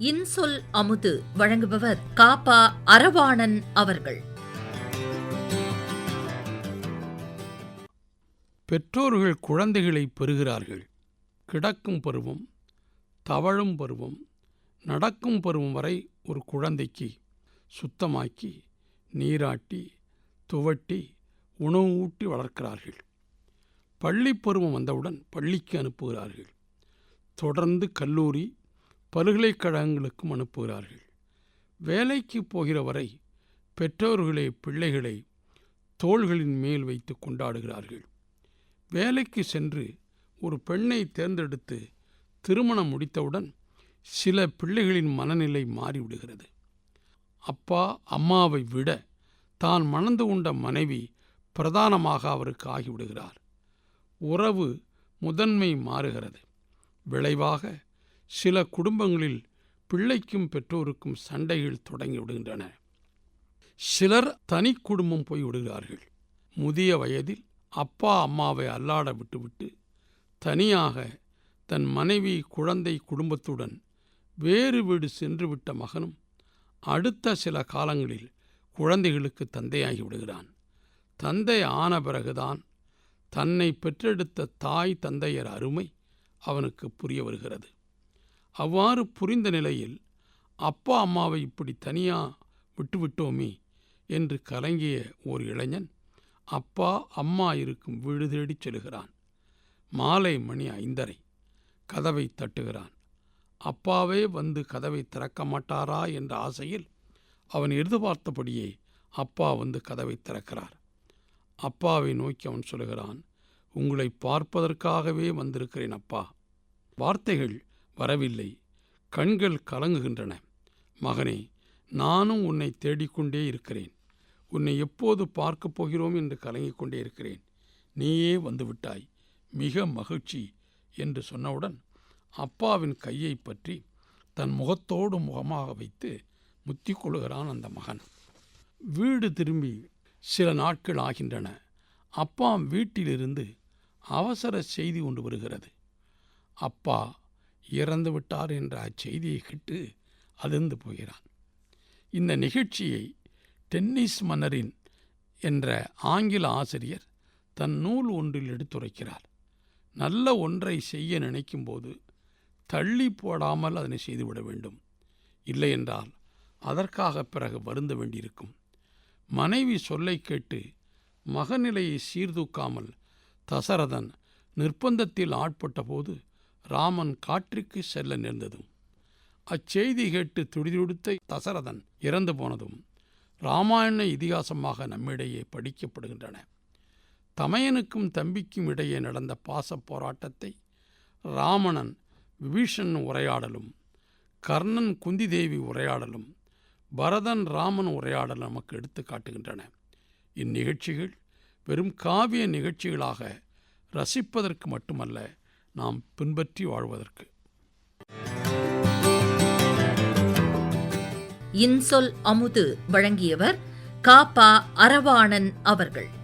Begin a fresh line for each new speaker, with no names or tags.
இன்சொல் அமுது வழங்குபவர் காப்பா அரவாணன் அவர்கள்.
பெற்றோர்கள் குழந்தைகளை பெறுகிறார்கள். கிடக்கும் பருவம் தவழும் பருவம் நடக்கும் பருவம் வரை ஒரு குழந்தைக்கு சுத்தமாக்கி நீராட்டி துவட்டி உணவு ஊட்டி வளர்க்கிறார்கள். பள்ளி பருவம் வந்தவுடன் பள்ளிக்கு அனுப்புகிறார்கள். தொடர்ந்து கல்லூரி பல்கலைக்கழகங்களுக்கும் அனுப்புகிறார்கள். வேலைக்கு போகிற வரை பெற்றோர்களே பிள்ளைகளை தோள்களின் மேல் வைத்து கொண்டாடுகிறார்கள். வேலைக்கு சென்று ஒரு பெண்ணை தேர்ந்தெடுத்து திருமணம் முடித்தவுடன் சில பிள்ளைகளின் மனநிலை மாறிவிடுகிறது. அப்பா அம்மாவை விட தான் மணந்து கொண்ட மனைவி பிரதானமாக அவருக்கு ஆகிவிடுகிறார். உறவு முதன்மை மாறுகிறது. விளைவாக சில குடும்பங்களில் பிள்ளைக்கும் பெற்றோருக்கும் சண்டைகள் தொடங்கி விடுகின்றன. சிலர் தனி குடும்பம் போய் விடுகிறார்கள். முதிய வயதில் அப்பா அம்மாவை அல்லாட விட்டுவிட்டு தனியாக தன் மனைவி குழந்தை குடும்பத்துடன் வேறு வீடு சென்றுவிட்ட மகனும் அடுத்த சில காலங்களில் குழந்தைகளுக்கு தந்தையாகி விடுகிறான். தந்தை ஆன பிறகுதான் தன்னை பெற்றெடுத்த தாய் தந்தையர் அருமை அவனுக்கு புரிய வருகிறது. அவ்வாறு புரிந்த நிலையில் அப்பா அம்மாவை இப்படி தனியா விட்டுவிட்டோமே என்று கலங்கிய ஓர் இளைஞன் அப்பா அம்மா இருக்கும் வீடு தேடிச் செல்கிறான். மாலை மணி ஐந்தரை. கதவை தட்டுகிறான். அப்பாவே வந்து கதவை திறக்க மாட்டாரா? என்ற ஆசையில் அவன் எதிர்பார்த்தபடியே அப்பா வந்து கதவை திறக்கிறார். அப்பாவை நோக்கி அவன் சொல்கிறான் உங்களை பார்ப்பதற்காகவே வந்திருக்கிறேன் அப்பா. வார்த்தைகள் வரவில்லை. கண்கள் கலங்குகின்றன. மகனே நானும் உன்னை தேடிக்கொண்டே இருக்கிறேன். உன்னை எப்போது பார்க்கப் போகிறோம் என்று கலங்கிக் கொண்டே இருக்கிறேன். நீயே வந்துவிட்டாய். மிக மகிழ்ச்சி என்று சொன்னவுடன் அப்பாவின் கையை பற்றி தன் முகத்தோடு முகமாக வைத்து முத்திக் கொள்கிறான் அந்த மகன். வீடு திரும்பி சில நாட்கள் ஆகின்றன. அப்பா வீட்டிலிருந்து அவசர செய்தி கொண்டு வருகிறது. அப்பா இறந்து விட்டார் என்ற அச்செய்தியை கேட்டு அதிர்ந்து போகிறான். இந்த நிகழ்ச்சியை டென்னிஸ் மன்னரின் என்ற ஆங்கில ஆசிரியர் தன் நூல் ஒன்றில் எடுத்துரைக்கிறார். நல்ல ஒன்றை செய்ய நினைக்கும்போது தள்ளி போடாமல் அதனை செய்துவிட வேண்டும். இல்லையென்றால் அதற்காக பிறகு வருந்த வேண்டியிருக்கும். மனைவி சொல்லை கேட்டு மகநிலையை சீர்தூக்காமல் தசரதன் நிர்பந்தத்தில் ஆட்பட்டபோது ராமன் காற்றுக்கு செல்ல நேர்ந்ததும் அச்செய்தி கேட்டு துடிதுடித்த தசரதன் இறந்து போனதும் இராமாயண இதிகாசமாக நம்மிடையே படிக்கப்படுகின்றன. தமையனுக்கும் தம்பிக்கும் இடையே நடந்த பாசப் போராட்டத்தை ராமணன் விபீஷன் உரையாடலும் கர்ணன் குந்தி தேவி உரையாடலும் பரதன் ராமன் உரையாடல் நமக்கு எடுத்து காட்டுகின்றன. இந்நிகழ்ச்சிகள் வெறும் காவிய நிகழ்ச்சிகளாக ரசிப்பதற்கு மட்டுமல்ல நாம் பின்பற்றி வாழ்வதற்கு.
இன்சொல் அமுது வழங்கியவர் காப்பா அரவாணன் அவர்கள்.